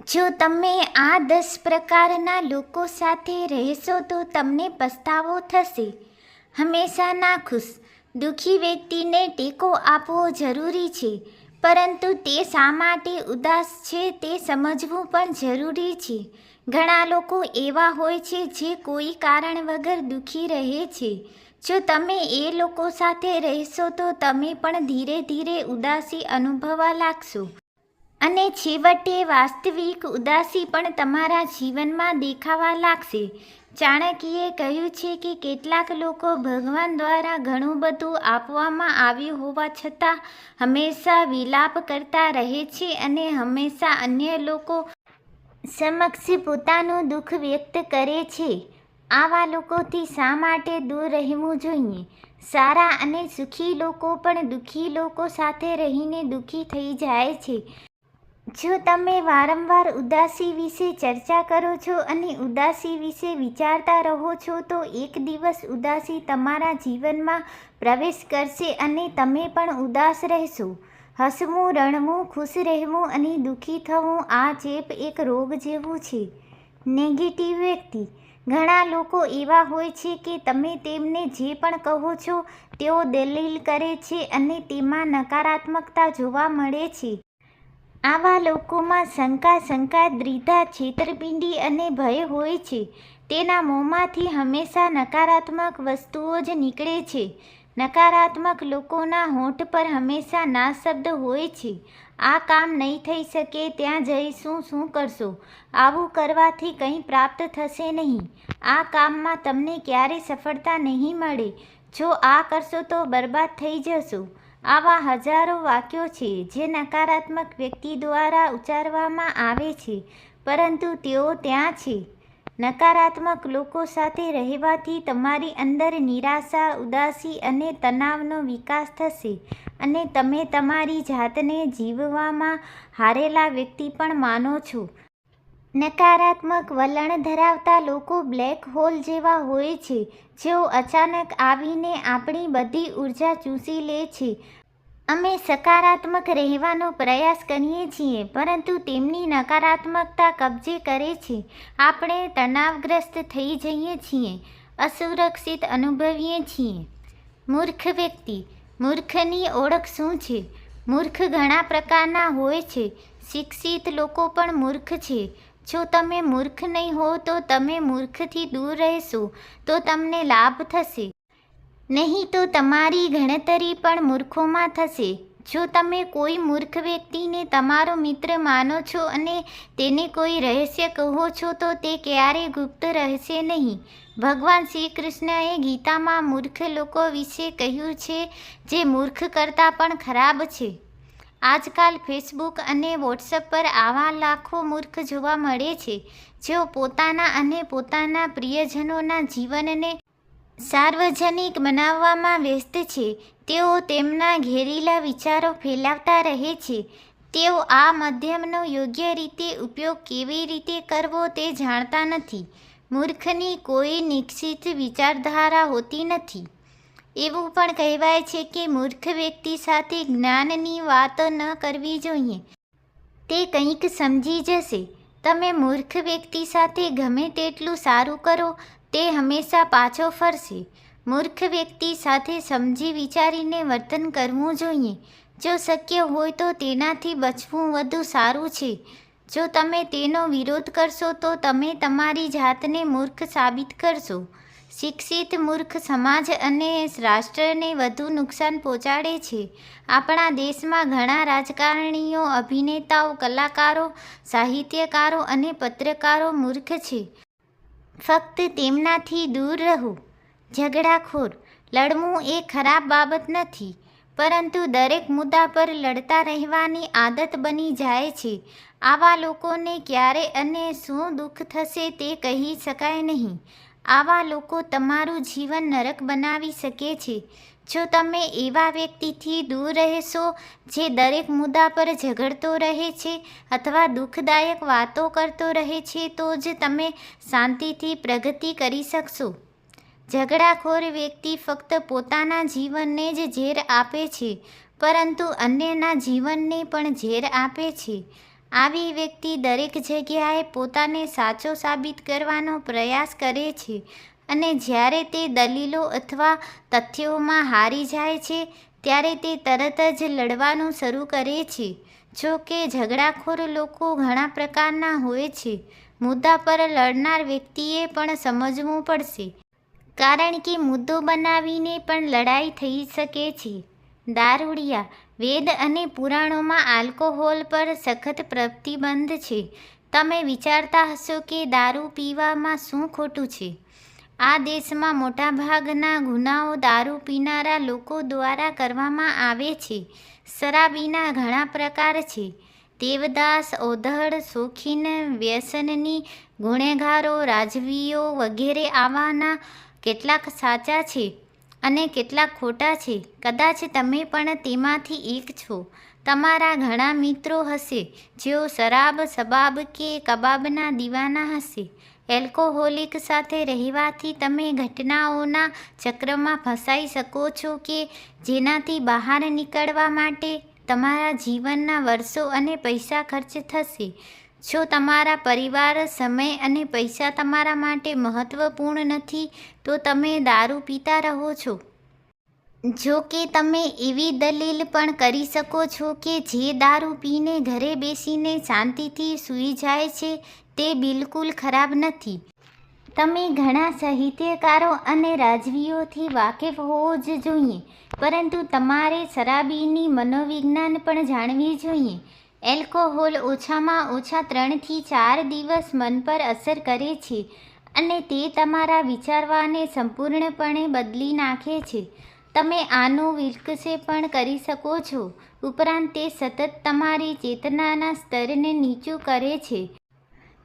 જો તમે આ દસ પ્રકારના લોકો સાથે રહેશો તો તમને પસ્તાવો થશે. હંમેશા નાખુશ દુઃખી વ્યક્તિને ટેકો આપવો જરૂરી છે, પરંતુ તે શા માટે ઉદાસ છે તે સમજવું પણ જરૂરી છે. ઘણા લોકો એવા હોય છે જે કોઈ કારણ વગર દુઃખી રહે છે. જો તમે એ લોકો સાથે રહેશો તો તમે પણ ધીરે ધીરે ઉદાસી અનુભવા લાગશો. અને છેવટે વાસ્તવિક ઉદાસી પણ તમારા જીવનમાં દેખાવા લાગશે. ચાણક્યએ કહ્યું છે કે કેટલાક લોકો ભગવાન દ્વારા ઘણું બધું આપવામાં આવ્યું હોવા છતાં હંમેશા વિલાપ કરતા રહે છે અને હંમેશા અન્ય લોકો સમક્ષ પોતાનું દુઃખ વ્યક્ત કરે છે. આવા લોકોથી શા માટે દૂર રહેવું જોઈએ? સારા અને સુખી લોકો પણ દુઃખી લોકો સાથે રહીને દુઃખી થઈ જાય છે. જો તમે વારંવાર ઉદાસી વિશે ચર્ચા કરો છો અને ઉદાસી વિશે વિચારતા રહો છો, તો એક દિવસ ઉદાસી તમારા જીવનમાં પ્રવેશ કરશે અને તમે પણ ઉદાસ રહેશો. હસવું રણવું ખુશ રહેવું અને દુઃખી થવું આ ચેપ એક રોગ જેવું છે. નેગેટિવ વ્યક્તિ. ઘણા લોકો એવા હોય છે કે તમે તેમને જે પણ કહો છો, તેઓ દલીલ કરે છે અને તેમાં નકારાત્મકતા જોવા મળે છે. આવા લોકોમાં શંકા શંકા, દ્વિધા, છેતરપિંડી અને ભય હોય છે. તેના મોંમાંથી હંમેશા નકારાત્મક વસ્તુઓ જ નીકળે છે. નકારાત્મક લોકોના હોઠ પર હંમેશા ના શબ્દ હોય છે. આ કામ નહીં થઈ શકે ત્યાં જઈશું, શું કરશો? આવું કરવાથી કંઈ પ્રાપ્ત થશે નહીં. આ કામમાં તમને ક્યારે સફળતા નહીં મળે. જો આ કરશો તો બરબાદ થઈ જશો. આવા હજારો વાક્યો છે જે નકારાત્મક વ્યક્તિ દ્વારા ઉચ્ચારવામાં આવે છે, પરંતુ તેઓ ત્યાં છે. નકારાત્મક લોકો સાથે રહેવાથી તમારી અંદર નિરાશા, ઉદાસી અને તણાવનો વિકાસ થશે અને તમે તમારી જાતને જીવવામાં હારેલા વ્યક્તિ પણ માનો છો. નકારાત્મક વલણ ધરાવતા લોકો બ્લેક હોલ જેવા હોય છે, જેઓ અચાનક આવીને આપણી બધી ઊર્જા ચૂસી લે છે. અમે સકારાત્મક રહેવાનો પ્રયાસ કરીએ છીએ, પરંતુ તેમની નકારાત્મકતા કબજે કરે છે. આપણે તણાવગ્રસ્ત થઈ જઈએ છીએ, અસુરક્ષિત અનુભવીએ છીએ. મૂર્ખ વ્યક્તિ, મૂર્ખની ઓળખ શું છે? મૂર્ખ ઘણા પ્રકારના હોય છે. શિક્ષિત લોકો પણ મૂર્ખ છે. જો તમે મૂર્ખ નહીં હો, તો તમે મૂર્ખથી દૂર રહેશો, તો તમને લાભ થશે. નહીં તો તમારી ગણતરી પણ મૂર્ખોમાં થશે. જો તમે કોઈ મૂર્ખ વ્યક્તિને તમારો મિત્ર માનો છો અને તેને કોઈ રહસ્ય કહો છો, તો તે ક્યારેય ગુપ્ત રહેશે નહીં? ભગવાન શ્રી કૃષ્ણએ ગીતામાં મૂર્ખ લોકો વિશે કહ્યું છે, જે મૂર્ખ કરતાં પણ ખરાબ છે. આજકાલ ફેસબુક અને વોટ્સઅપ પર આવા લાખો મૂર્ખ જોવા મળે છે જેઓ પોતાના અને પોતાના પ્રિયજનોના જીવનને સાર્વજનિક બનાવવામાં વ્યસ્ત છે, તેઓ તેમના ઘેરીલા વિચારો ફેલાવતા રહે છે, તેઓ આ માધ્યમનો યોગ્ય રીતે ઉપયોગ કેવી રીતે કરવો તે જાણતા નથી, મૂર્ખની કોઈ નિશ્ચિત વિચારધારા હોતી નથી. એવું પણ કહેવાય છે કે મૂર્ખ વ્યક્તિ સાથે જ્ઞાનની વાતો ન કરવી જોઈએ. તે કંઈક સમજી જશે. તમે મૂર્ખ વ્યક્તિ સાથે ગમે તેટલું સારું કરો, તે હંમેશા પાછો ફરશે. મૂર્ખ વ્યક્તિ સાથે સમજી વિચારીને વર્તન કરવું જોઈએ. જો શક્ય હોય તો તેનાથી બચવું વધુ સારું છે. જો તમે તેનો વિરોધ કરશો તો તમે તમારી જાતને મૂર્ખ સાબિત કરશો. શિક્ષિત મૂર્ખ સમાજ અને રાષ્ટ્રને વધુ નુકસાન પહોંચાડે છે. આપણા દેશમાં ઘણા રાજકારણીઓ, અભિનેતાઓ, કલાકારો, સાહિત્યકારો અને પત્રકારો મૂર્ખ છે. ફક્ત તેમનાથી દૂર રહો. ઝઘડાખોર. લડવું એ ખરાબ બાબત નથી, પરંતુ દરેક મુદ્દા પર લડતા રહેવાની આદત બની જાય છે. આવા લોકોને ક્યારે અને શું દુઃખ થશે તે કહી શકાય નહીં. આવા લોકો તમારું જીવન નરક બનાવી શકે છે. જો તમે એવા વ્યક્તિથી દૂર રહેશો જે દરેક મુદ્દા પર ઝઘડતો રહે છે અથવા દુઃખદાયક વાતો કરતો રહે છે, તો જ તમે શાંતિથી પ્રગતિ કરી શકશો. ઝઘડાખોર વ્યક્તિ ફક્ત પોતાના જીવનને જ ઝેર આપે છે, પરંતુ અન્યના જીવનને પણ ઝેર આપે છે. આવી વ્યક્તિ દરેક જગ્યાએ પોતાને સાચો સાબિત કરવાનો પ્રયાસ કરે છે અને જ્યારે તે દલીલો અથવા તથ્યોમાં હારી જાય છે, ત્યારે તે તરત જ લડવાનું શરૂ કરે છે. જો કે, ઝઘડાખોર લોકો ઘણા પ્રકારના હોય છે. મુદ્દા પર લડનાર વ્યક્તિએ પણ સમજવું પડશે. કારણ કે મુદ્દો બનાવીને પણ લડાઈ થઈ શકે છે. દારૂડિયા વેદ અને પુરાણોમાં આલ્કોહોલ પર સખત પ્રતિબંધ છે. તમે વિચારતા હશો કે દારૂ પીવામાં શું ખોટું છે? આ દેશમાં મોટાભાગના ગુનાઓ દારૂ પીનારા લોકો દ્વારા કરવામાં આવે છે. શરાબીના ઘણા પ્રકાર છે. દેવદાસ ઓધડ શોખીન, વ્યસનની ગુનેગારો, રાજવીઓ વગેરે આવાના કેટલાક સાચા છે. અને કેટલા ખોટા છે. કદાચ તમે પણ તેમાંથી એક છો. તમારા ઘણા મિત્રો હશે, જેઓ શરાબ, સબાબ કે કબાબના દીવાના હશે. એલ્કોહોલિક સાથે રહેવાથી તમે ઘટનાઓના ચક્રમાં ફસાઈ શકો છો કે જેનાથી બહાર નીકળવા માટે તમારા જીવનના વર્ષો અને પૈસા ખર્ચ થશે. જો તમારા પરિવાર, સમય અને પૈસા તમારા માટે મહત્વપૂર્ણ નથી, તો તમે દારૂ પીતા રહો છો. જો કે તમે એવી દલીલ પણ કરી શકો છો કે જે દારૂ પીને ઘરે બેસીને શાંતિથી સૂઈ જાય છે, તે બિલકુલ ખરાબ નથી. તમે ઘણા સાહિત્યકારો અને રાજવીઓથી વાકેફ હોવો જ જોઈએ, પરંતુ તમારે શરાબીની મનોવિજ્ઞાન પણ જાણવી જોઈએ. એલ્કોહોલ ઓછામાં ઓછા ત્રણથી ચાર દિવસ મન પર અસર કરે છે અને તે તમારા વિચારવાને સંપૂર્ણપણે બદલી નાખે છે. તમે આનું વિકસે પણ કરી શકો છો. ઉપરાંત તે સતત તમારી ચેતનાના સ્તરને નીચું કરે છે.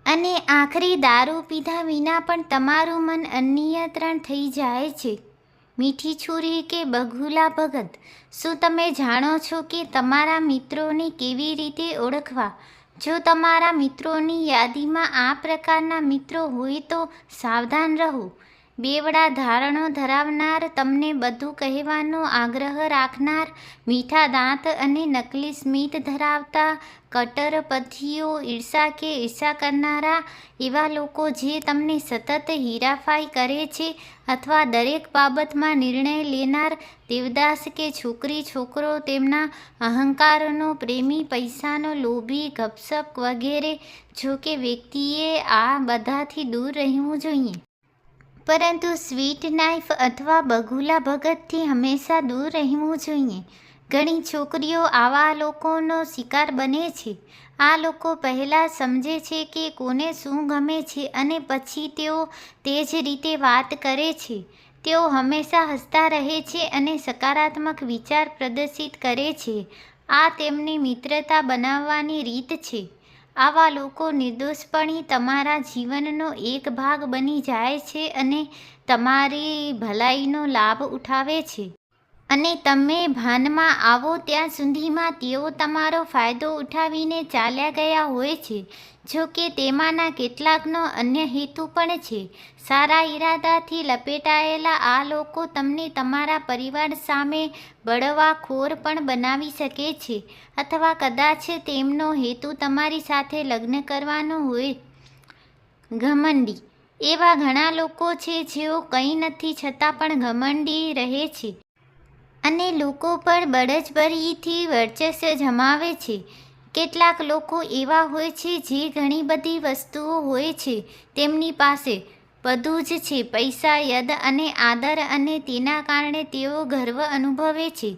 અને આખરી દારૂ પીધા વિના પણ તમારું મન અનિયંત્રણ થઈ જાય છે. મીઠી છુરી કે બઘુલા ભગત? શું તમે જાણો છો કે તમારા મિત્રોને કેવી રીતે ઓળખવા? જો તમારા મિત્રોની યાદીમાં આ પ્રકારના મિત્રો હોય તો સાવધાન રહો. બેવડા ધારણો ધરાવનાર, તમને બધું કહેવાનો આગ્રહ રાખનાર, મીઠા દાંત અને નકલી સ્મિત ધરાવતા કટ્ટરપંથીઓ ઈર્ષા કે ઈર્ષા કરનારા, એવા લોકો જે તમને સતત હીરાફાઈ કરે છે અથવા દરેક બાબતમાં નિર્ણય લેનાર, દેવદાસ કે છોકરી, છોકરો, તેમના અહંકારનો, પ્રેમી, પૈસાનો લોભી, ગપસપ વગેરે, જો કે વ્યક્તિએ આ બધાથી દૂર રહેવું જોઈએ. પરંતુ સ્વીટ નાઇફ અથવા બગુલા ભગતથી હંમેશા દૂર રહેવું જોઈએ. ઘણી છોકરીઓ આવા લોકોનો શિકાર બને છે. આ લોકો પહેલાં સમજે છે કે કોને શું ગમે છે અને પછી તેઓ તે જ રીતે વાત કરે છે. તેઓ હંમેશા હસતા રહે છે અને સકારાત્મક વિચાર પ્રદર્શિત કરે છે. આ તેમની મિત્રતા બનાવવાની રીત છે. આવા લોકો નિર્દોષપણી તમારા જીવનનો એક ભાગ બની જાય છે અને તમારી ભલાઈનો લાભ ઉઠાવે છે. અને તમે ભાનમાં આવો ત્યાં સુધીમાં તેઓ તમારો ફાયદો ઉઠાવીને ચાલ્યા ગયા હોય છે, જો કે તેમાંના કેટલાકનો અન્ય હેતુ પણ છે. સારા ઈરાદાથી લપેટાયેલા આ લોકો તમને તમારા પરિવાર સામે બળવાખોર પણ બનાવી શકે છે, અથવા કદાચ તેમનો હેતુ તમારી સાથે લગ્ન કરવાનો હોય. ઘમંડી. એવા ઘણા લોકો છે જેઓ કંઈ નથી છતાં પણ ઘમંડી રહે છે. અને લોકો પર બળજબરીથી વર્ચસ્વ જમાવે છે. કેટલાક લોકો એવા હોય છે જે ઘણી બધી વસ્તુઓ હોય છે તેમની પાસે બધું જ છે. પૈસા, યદ અને આદર અને તેના કારણે તેઓ ગર્વ અનુભવે છે.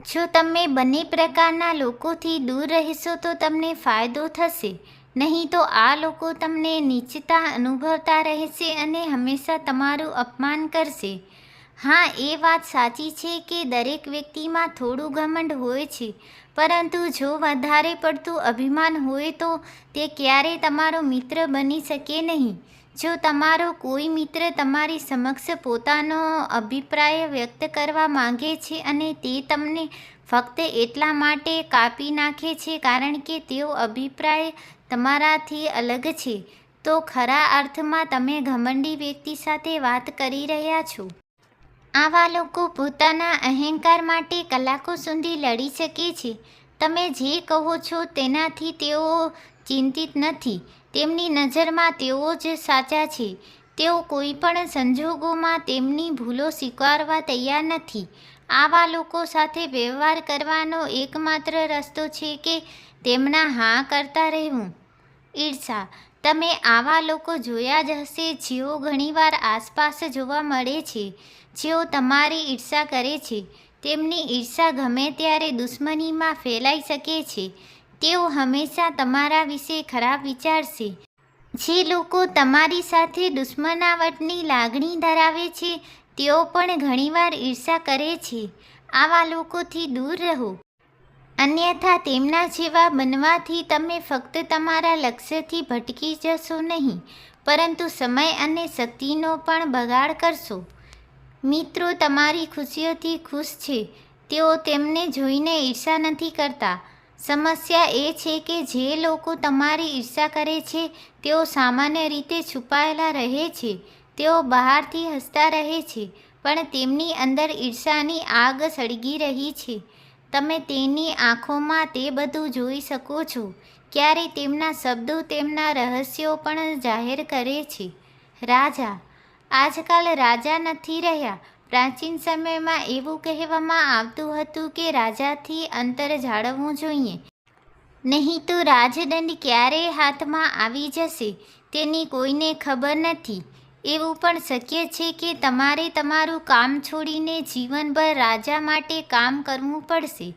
જો તમે બંને પ્રકારના લોકોથી દૂર રહેશો તો તમને ફાયદો થશે. નહીં તો આ લોકો તમને નીચતા અનુભવતા રહેશે અને હંમેશા તમારું અપમાન કરશે. હા, એ વાત સાચી છે કે દરેક વ્યક્તિમાં થોડું ઘમંડ હોય છે, પરંતુ જો વધારે પડતું અભિમાન હોય તો તે ક્યારેય તમારો મિત્ર બની શકે નહીં. જો તમારો કોઈ મિત્ર તમારી સમક્ષ પોતાનો અભિપ્રાય વ્યક્ત કરવા માંગે છે અને તે તમને ફક્ત એટલા માટે કાપી નાખે છે કારણ કે તેઓ અભિપ્રાય તમારાથી અલગ છે, તો ખરા અર્થમાં તમે ઘમંડી વ્યક્તિ સાથે વાત કરી રહ્યા છો. આવા લોકો પોતાના અહંકાર માટે કલાકો સુધી લડી શકે છે. તમે જે કહો છો તેનાથી તેઓ ચિંતિત નથી. તેમની નજરમાં તેઓ જ સાચા છે. તેઓ કોઈ પણ સંજોગોમાં તેમની ભૂલો સ્વીકારવા તૈયાર નથી. આવા લોકો સાથે વ્યવહાર કરવાનો એકમાત્ર રસ્તો છે કે તેમના હા કરતા રહેવું. ઈર્ષા તમે આવા લોકો જોયા જ હશે જેઓ ઘણીવાર આસપાસ જોવા મળે છે, જેઓ તમારી ઈર્ષા કરે છે. તેમની ઈર્ષા ગમે ત્યારે દુશ્મનીમાં ફેલાઈ શકે છે. તેઓ હંમેશા તમારા વિશે ખરાબ વિચારશે. જે લોકો તમારી સાથે દુશ્મનાવટની લાગણી ધરાવે છે, તેઓ પણ ઘણીવાર ઈર્ષા કરે છે. આવા લોકોથી દૂર રહો. અન્યથા તેમના જેવા બનવાથી તમે ફક્ત તમારા લક્ષ્યથી ભટકી જશો નહીં, પરંતુ સમય અને શક્તિનો પણ બગાડ કરશો. મિત્રો, તમારી ખુશીઓથી ખુશ છે. તેઓ તેમને જોઈને ઈર્ષા નથી કરતા. સમસ્યા એ છે કે જે લોકો તમારી ઈર્ષા કરે છે, તેઓ સામાન્ય રીતે છુપાયેલા રહે છે. તેઓ બહારથી હસતા રહે છે, પણ તેમની અંદર ઈર્ષાની આગ સળગી રહી છે. તમે તેની આંખોમાં તે બધું જોઈ શકો છો. ક્યારે તેમના શબ્દો તેમના રહસ્યો પણ જાહેર કરે છે. રાજા, આજકાલ રાજા નથી રહ્યા. પ્રાચીન સમયમાં એવું કહેવામાં આવતું હતું કે રાજાથી અંતર જાળવવું જોઈએ. નહીં તો રાજદંડ ક્યારે હાથમાં આવી જશે. તેની કોઈને ખબર નથી. એવું પણ શક્ય છે કે તમારે તમારું કામ છોડીને જીવનભર રાજા માટે કામ કરવું પડશે.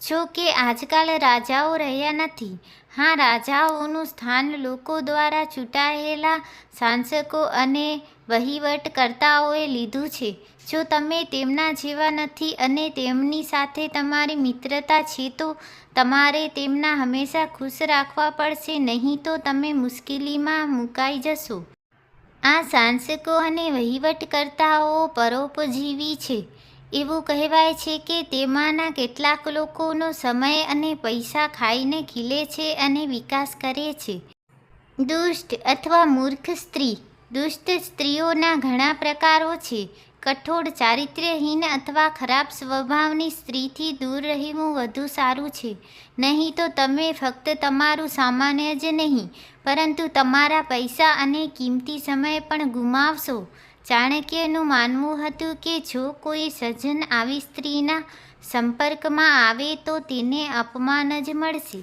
જો કે આજકાલ રાજાઓ રહ્યા નથી. હા, રાજાઓનું સ્થાન લોકો દ્વારા ચૂંટાયેલા શાસકો અને વહીવટકર્તાઓએ લીધું છે. જો તમે તેમના જેવા નથી અને તેમની સાથે તમારી મિત્રતા છે તો તમારે તેમના હંમેશા ખુશ રાખવા પડશે, નહીં તો તમે મુશ્કેલીમાં મુકાઈ જશો. આ સાંસકો અને વહીવટકર્તાઓ પરોપજીવી છે. એવું કહેવાય છે કે તેમાંના કેટલાક લોકોનો સમય અને પૈસા ખાઈને ખીલે છે અને વિકાસ કરે છે. દુષ્ટ અથવા મૂર્ખ સ્ત્રી. દુષ્ટ સ્ત્રીઓના ઘણા પ્રકારો છે. કઠોળ ચારિત્ર્યહીન અથવા ખરાબ સ્વભાવની સ્ત્રીથી દૂર રહેવું વધુ સારું છે. નહીં તો તમે ફક્ત તમારું સામાન્ય જ નહીં, પરંતુ તમારા પૈસા અને કિંમતી સમય પણ ગુમાવશો. ચાણક્યનું માનવું હતું કે જો કોઈ સજ્જન આવી સ્ત્રીના સંપર્કમાં આવે તો તેને અપમાન જ મળશે.